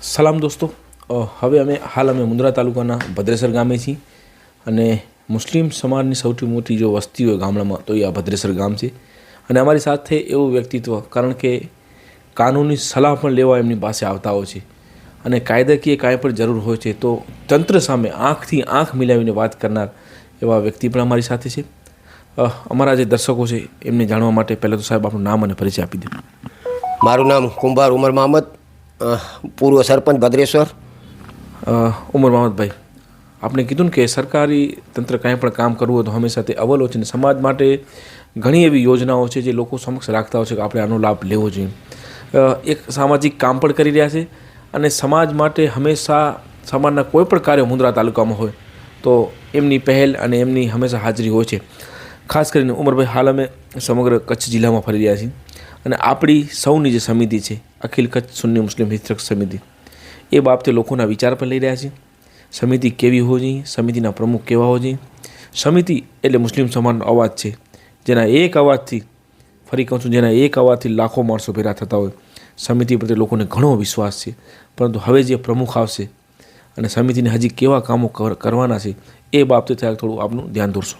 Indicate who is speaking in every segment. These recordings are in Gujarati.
Speaker 1: સલામ દોસ્તો. હવે અમે હાલ અમે મુન્દ્રા તાલુકાના ભદ્રેસર ગામે છીએ અને મુસ્લિમ સમાજની સૌથી મોટી જો વસ્તી હોય ગામડામાં તો એ આ ભદ્રેસર ગામ છે. અને અમારી સાથે એવું વ્યક્તિત્વ, કારણ કે કાનૂની સલાહ પણ લેવા એમની પાસે આવતા હોય છે. અને કાયદાકીય કાંઈ પણ જરૂર હોય છે તો તંત્ર સામે આંખથી આંખ મિલાવીને વાત કરનાર એવા વ્યક્તિ પણ અમારી સાથે છે. અમારા જે દર્શકો છે એમને જાણવા માટે પહેલાં તો સાહેબ આપણું નામ અને પરિચય આપી દો.
Speaker 2: મારું નામ કુંભાર ઉમર મહમદ પૂર્વ સરપંચ ભદ્રેશ્વર.
Speaker 1: ઉમર મહમદભાઈ આપણે કીધું ને કે સરકારી તંત્ર કાંઈ પણ કામ કરવું હોય તો હંમેશા તે અવલ છે. ને સમાજ માટે ઘણી એવી યોજનાઓ છે જે લોકો સમક્ષ રાખતા હોય છે કે આપણે આનો લાભ લેવો જોઈએ. એક સામાજિક કામ પણ કરી રહ્યા છે અને સમાજ માટે હંમેશા સમાજના કોઈ પણ કાર્ય મુંદ્રા તાલુકામાં હોય તો એમની પહેલ અને એમની હંમેશા હાજરી હોય છે. ખાસ કરીને ઉમરભાઈ હાલ અમે સમગ્ર કચ્છ જિલ્લામાં ફરી રહ્યા છીએ અને આપણી સૌની જે સમિતિ છે, અખિલ કચ્છ સુન્ની મુસ્લિમ હિતરક્ષ સમિતિ, એ બાબતે લોકોના વિચાર પણ લઈ રહ્યા છે. સમિતિ કેવી હોવી જોઈએ? સમિતિના પ્રમુખ કેવા હોવા જોઈએ? સમિતિ એટલે મુસ્લિમ સમાજનો અવાજ છે, જેના એક અવાજથી ફરી કહું છું, જેના એક અવાજથી લાખો માણસો ભેગા થતા હોય. સમિતિ પ્રત્યે લોકોને ઘણો વિશ્વાસ છે, પરંતુ હવે જે પ્રમુખ આવશે અને સમિતિને હજી કેવા કામો કર- કરવાના છે, એ બાબતે થોડું થોડું આપનું ધ્યાન દોરશો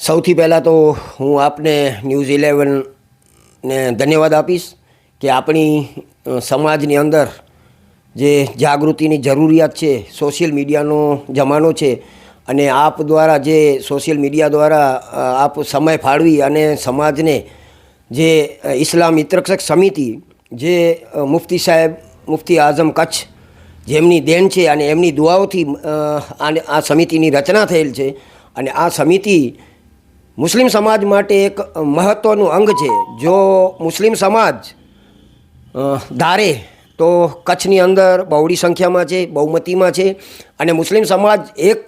Speaker 2: સૌથી પહેલાં તો હું આપને ન્યૂઝ ઇલેવનને ધન્યવાદ આપીશ કે આપણી સમાજની અંદર જે જાગૃતિની જરૂરિયાત છે, સોશિયલ મીડિયાનો જમાનો છે અને આપ દ્વારા જે સોશિયલ મીડિયા દ્વારા આપ સમય ફાળવી અને સમાજને જે ઇસ્લામ મિત્રક્ષક સમિતિ જે મુફ્તી સાહેબ, મુફ્તી આઝમ કચ્છ જેમની દેન છે અને એમની દુઆઓથી આને- આ સમિતિની રચના થયેલ છે. અને આ સમિતિ મુસ્લિમ સમાજ માટે એક મહત્ત્વનું અંગ છે. જો મુસ્લિમ સમાજ ધારે તો કચ્છની અંદર બહોળી સંખ્યામાં છે, બહુમતીમાં છે. અને મુસ્લિમ સમાજ એક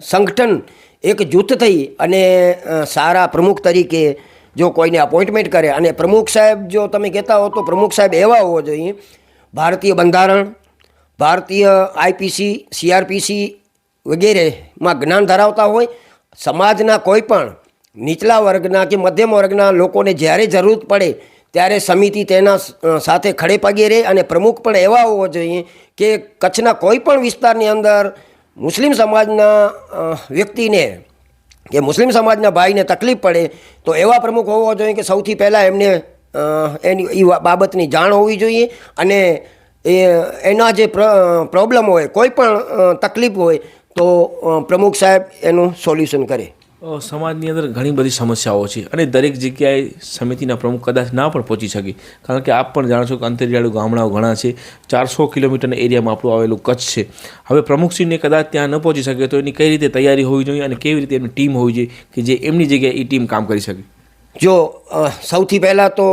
Speaker 2: સંગઠન, એક જૂથ થઈ અને સારા પ્રમુખ તરીકે જો કોઈને અપોઇન્ટમેન્ટ કરે અને પ્રમુખ સાહેબ જો તમે કહેતા હો તો પ્રમુખ સાહેબ એવા હોવો જોઈએ. ભારતીય બંધારણ ભારતીય આઈપીસી, સીઆરપીસી વગેરેમાં જ્ઞાન ધરાવતા હોય, સમાજના કોઈ પણ નીચલા વર્ગના કે મધ્યમ વર્ગના લોકોને જ્યારે જરૂર પડે ત્યારે સમિતિ તેના સાથે ખડે પગે રહે અને પ્રમુખ પણ એવા હોવો જોઈએ કે કચ્છના કોઈ પણ વિસ્તારની અંદર મુસ્લિમ સમાજના વ્યક્તિને કે મુસ્લિમ સમાજના ભાઈને તકલીફ પડે તો એવા પ્રમુખ હોવો જોઈએ કે સૌથી પહેલાં એમને એની એ બાબતની જાણ હોવી જોઈએ અને એ, એના જે પ્રોબ્લેમ હોય, કોઈ પણ તકલીફ હોય, તો પ્રમુખ સાહેબ એનું સોલ્યુશન કરે.
Speaker 1: સમાજની અંદર ઘણી બધી સમસ્યાઓ છે અને દરેક જગ્યાએ સમિતિના પ્રમુખ કદાચ ના પણ પહોંચી શકે. કારણ કે આપ પણ જાણો છો કે અંતરિયાળુ ગામડાઓ ઘણા છે. ચારસો કિલોમીટરના એરિયામાં આપણું આવેલું કચ્છ છે. હવે પ્રમુખશ્રીને કદાચ ત્યાં ન પહોંચી શકે તો એની કઈ રીતે તૈયારી હોવી જોઈએ અને કેવી રીતે એમની ટીમ હોવી જોઈએ કે જે એમની જગ્યાએ એ ટીમ કામ કરી શકે?
Speaker 2: જો સૌથી પહેલાં તો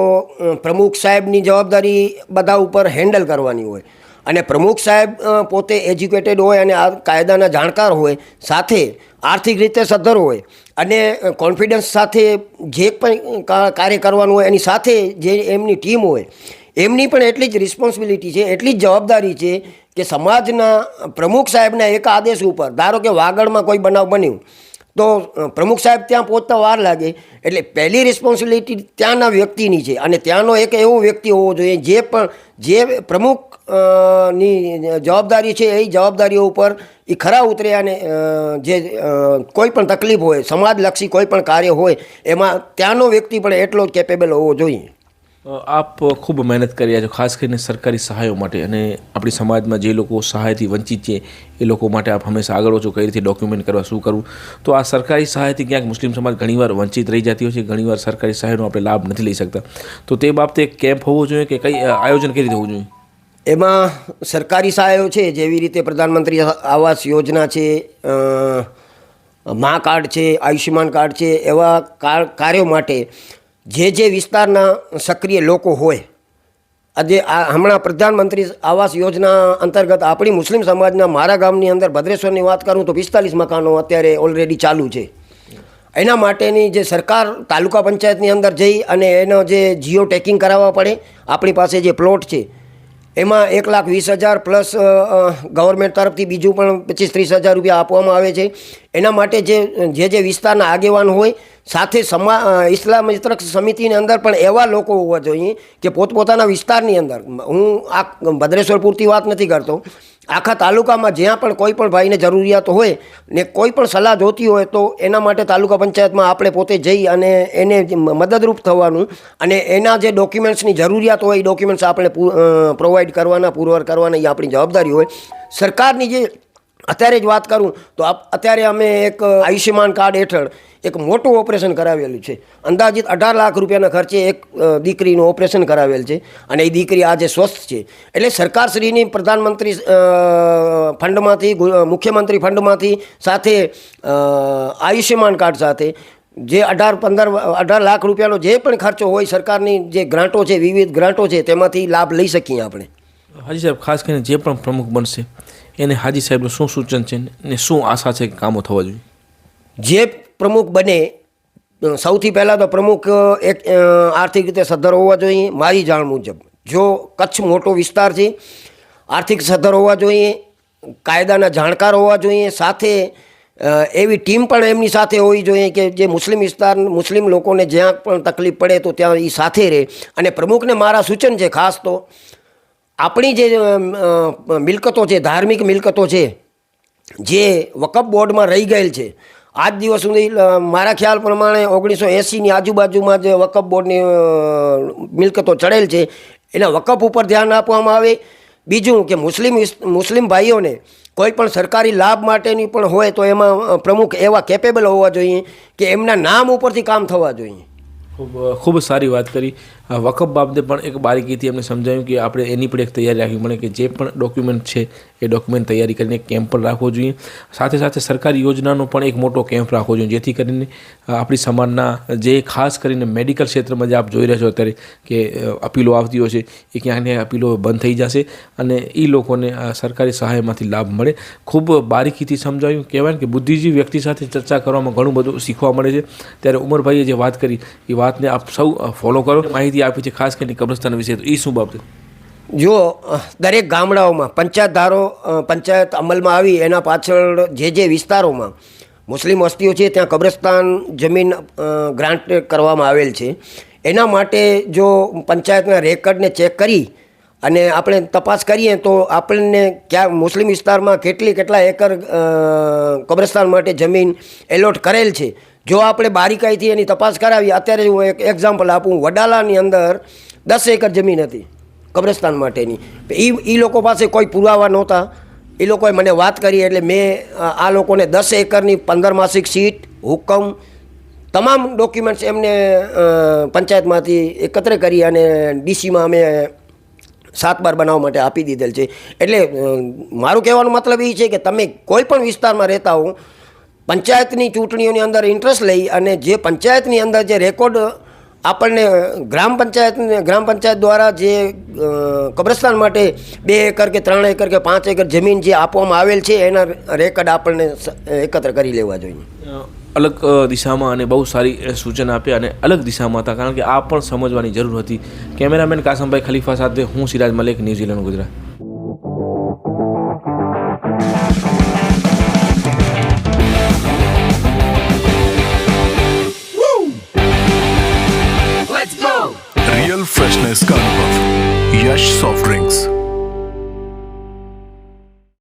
Speaker 2: પ્રમુખ સાહેબની જવાબદારી બધા ઉપર હેન્ડલ કરવાની હોય. અને પ્રમુખ સાહેબ પોતે એજ્યુકેટેડ હોય અને આ કાયદાના જાણકાર હોય, સાથે આર્થિક રીતે સદ્ધર હોય અને કોન્ફિડન્સ સાથે જે પણ કાર્ય કરવાનું હોય, એની સાથે જે એમની ટીમ હોય, એમની પણ એટલી જ રિસ્પોન્સિબિલિટી છે, એટલી જ જવાબદારી છે કે સમાજના પ્રમુખ સાહેબના એક આદેશ ઉપર, ધારો કે વાગડમાં કોઈ બનાવ બન્યું તો પ્રમુખ સાહેબ ત્યાં પહોંચતા વાર લાગે. એટલે પહેલી રિસ્પોન્સિબિલિટી ત્યાંના વ્યક્તિની છે. અને ત્યાંનો એક એવો વ્યક્તિ હોવો જોઈએ, જે પણ, જે પ્રમુખની જવાબદારી છે, એ જવાબદારીઓ ઉપર એ ખરા ઉતરે અને જે કોઈ પણ તકલીફ હોય, સમાજલક્ષી કોઈ પણ કાર્ય હોય, એમાં ત્યાંનો વ્યક્તિ પણ એટલો જ કેપેબલ હોવો જોઈએ.
Speaker 1: આપ ખૂબ મહેનત કરી રહ્યા છો ખાસ કરીને સરકારી સહાયો માટે અને આપણી સમાજમાં જે લોકો સહાયથી વંચિત છે, એ લોકો માટે આપ હંમેશા આગળ છો કઈ રીતે ડોક્યુમેન્ટ કરવા, શું કરવું? તો આ સરકારી સહાયથી ક્યાંક મુસ્લિમ સમાજ ઘણીવાર વંચિત રહી જતી હોય છે, ઘણીવાર સરકારી સહાયનો આપણે લાભ નથી લઈ શકતા. તો તે બાબતે કેમ્પ હોવો જોઈએ કે કઈ આયોજન કઈ રીતે હોવું જોઈએ?
Speaker 2: એમાં સરકારી સહાયો છે, જેવી રીતે પ્રધાનમંત્રી આવાસ યોજના છે મા કાર્ડ છે, આયુષ્યમાન કાર્ડ છે, એવા કાર- કાર્યો માટે જે જે વિસ્તારના સક્રિય લોકો હોય, આજે આ હમણાં પ્રધાનમંત્રી આવાસ યોજના અંતર્ગત આપણી મુસ્લિમ સમાજના મારા ગામની અંદર ભદ્રેશ્વરની વાત કરું તો પિસ્તાલીસ મકાનો અત્યારે ઓલરેડી ચાલુ છે. એના માટેની જે સરકાર તાલુકા પંચાયતની અંદર જઈ અને એનો જે જીઓ ટેકિંગ કરાવવા પડે, આપણી પાસે જે પ્લોટ છે, એમાં એક લાખ વીસ હજાર પ્લસ ગવર્મેન્ટ તરફથી બીજું પણ પચીસ ત્રીસ હજાર રૂપિયા આપવામાં આવે છે. એના માટે જે જે વિસ્તારના આગેવાન હોય સાથે સમા ઇસ્લામ મિત્ર સમિતિની અંદર પણ એવા લોકો હોવા જોઈએ કે પોતપોતાના વિસ્તારની અંદર. હું આ ભદ્રેશ્વર પૂરતી વાત નથી કરતો. આખા તાલુકામાં જ્યાં પણ કોઈ પણ ભાઈને જરૂરિયાત હોય ને કોઈ પણ સલાહ જોતી હોય તો એના માટે તાલુકા પંચાયતમાં આપણે પોતે જઈ અને એને મદદરૂપ થવાનું અને એના જે ડોક્યુમેન્ટ્સની જરૂરિયાત હોય એ ડોક્યુમેન્ટ્સ આપણે પ્રોવાઈડ કરવાના, પુરવાર કરવાના એ આપણી જવાબદારી હોય. સરકારની જે અત્યારે જ વાત કરું તો અત્યારે અમે એક આયુષ્યમાન કાર્ડ હેઠળ એક મોટું ઓપરેશન કરાવેલું છે. અંદાજિત અઢાર લાખ રૂપિયાના ખર્ચે એક દીકરીનું ઓપરેશન કરાવેલ છે અને એ દીકરી આજે સ્વસ્થ છે. એટલે સરકારશ્રીની, પ્રધાનમંત્રી ફંડમાંથી મુખ્યમંત્રી ફંડમાંથી સાથે આયુષ્યમાન કાર્ડ સાથે જે અઢાર, પંદર, અઢાર લાખ રૂપિયાનો જે પણ ખર્ચો હોય સરકારની જે ગ્રાન્ટો છે, વિવિધ ગ્રાન્ટો છે તેમાંથી લાભ લઈ શકીએ આપણે.
Speaker 1: હાજી સાહેબ, ખાસ કરીને જે પણ પ્રમુખ બનશે, એને હાજી સાહેબનું શું સૂચન છે ને શું આશા છે કે કામો થવા જોઈએ?
Speaker 2: જે પ્રમુખ બને સૌથી પહેલાં તો પ્રમુખ એક આર્થિક રીતે સદ્ધર હોવા જોઈએ, મારી જાણ મુજબ. જો કચ્છ મોટો વિસ્તાર છે, આર્થિક સદ્ધર હોવા જોઈએ, કાયદાના જાણકાર હોવા જોઈએ, સાથે એવી ટીમ પણ એમની સાથે હોવી જોઈએ કે જે મુસ્લિમ વિસ્તાર, મુસ્લિમ લોકોને જ્યાં પણ તકલીફ પડે તો ત્યાં એ સાથે રહે. અને પ્રમુખને મારા સૂચન છે ખાસ તો આપણી જે મિલકતો છે, ધાર્મિક મિલકતો છે, જે વકફ બોર્ડમાં રહી ગયેલ છે, આજ દિવસ સુધી મારા ખ્યાલ પ્રમાણે ઓગણીસો એંસીની આજુબાજુમાં જે વકફ બોર્ડની મિલકતો ચડેલ છે. એના વકફ ઉપર ધ્યાન આપવામાં આવે. બીજું કે મુસ્લિમ મુસ્લિમ ભાઈઓને કોઈ પણ સરકારી લાભ માટેની પણ હોય તો એમાં પ્રમુખ એવા કેપેબલ હોવા જોઈએ કે એમના નામ ઉપરથી કામ થવા જોઈએ.
Speaker 1: ખૂબ ખૂબ સારી વાત કરી. વકફ બાબતે પણ એક બારીકીથી એમને સમજાવ્યું કે આપણે એની પણ એક તૈયારી રાખવી પડે કે જે પણ ડોક્યુમેન્ટ છે એ ડોક્યુમેન્ટ તૈયારી કરીને કેમ્પ પણ રાખવો જોઈએ. સાથે સાથે સરકારી યોજનાનો પણ એક મોટો કેમ્પ રાખવો જોઈએ, જેથી કરીને આપણી સમાજના જે ખાસ કરીને મેડિકલ ક્ષેત્રમાં જે આપ જોઈ રહ્યા છો અત્યારે કે અપીલો આવતી હોય છે, એ ક્યાંક ને અપીલો બંધ થઈ જશે અને એ લોકોને સરકારી સહાયમાંથી લાભ મળે. ખૂબ બારીકીથી સમજાવ્યું કહેવાય ને કે બુદ્ધિજીવી વ્યક્તિ સાથે ચર્ચા કરવામાં ઘણું બધું શીખવા મળે છે. ત્યારે ઉમરભાઈએ જે વાત કરી, એ વાતને આપ સૌ ફોલો કરો. માહિતી આપી છે ખાસ કરીને કબ્રસ્તાન વિશે. તો એ શું બાબતે?
Speaker 2: જો દરેક ગામડાઓમાં પંચાયત ધારો પંચાયત અમલમાં આવી એના પાછળ જે જે વિસ્તારોમાં મુસ્લિમ વસ્તીઓ છે, ત્યાં કબ્રસ્તાન જમીન ગ્રાન્ટ કરવામાં આવેલ છે. એના માટે જો પંચાયતના રેકર્ડને ચેક કરી અને આપણે તપાસ કરીએ તો આપણને ક્યાં મુસ્લિમ વિસ્તારમાં કેટલી કેટલા એકર કબ્રસ્તાન માટે જમીન એલોટ કરેલ છે. જો આપણે બારીકાઈથી એની તપાસ કરાવી, અત્યારે હું એક એક્ઝામ્પલ આપું. વડાલાની અંદર દસ એકર જમીન હતી. કબ્રસ્તાન માટેની. એ એ લોકો પાસે કોઈ પુરાવા નહોતા. એ લોકોએ મને વાત કરી એટલે મેં આ લોકોને દસ એકરની પંદર માસિક સીટ, હુકમ, તમામ ડોક્યુમેન્ટ્સ એમને પંચાયતમાંથી એકત્ર કરી અને ડીસીમાં અમે સાત બાર બનાવવા માટે આપી દીધેલ છે. એટલે મારું કહેવાનો મતલબ એ છે કે તમે કોઈ પણ વિસ્તારમાં રહેતા હો, પંચાયતની ચૂંટણીઓની અંદર ઇન્ટરેસ્ટ લઈ અને જે પંચાયતની અંદર જે રેકોર્ડ આપણને ગ્રામ પંચાયત ગ્રામ પંચાયત દ્વારા જે કબ્રસ્તાન માટે બે એકર કે ત્રણ એકર કે પાંચ એકર જમીન જે આપવામાં આવેલ છે, એના રેકર્ડ આપણને એકત્ર કરી લેવા જોઈએ.
Speaker 1: અલગ દિશામાં અને બહુ સારી સૂચન સૂચના આપ્યા અને અલગ દિશામાં હતા, કારણ કે આ પણ સમજવાની જરૂર હતી. કેમેરામેન કાસમભાઈ ખલીફા સાથે હું Siraj Malik, New Zealand, Gujarat.
Speaker 3: soft drinks.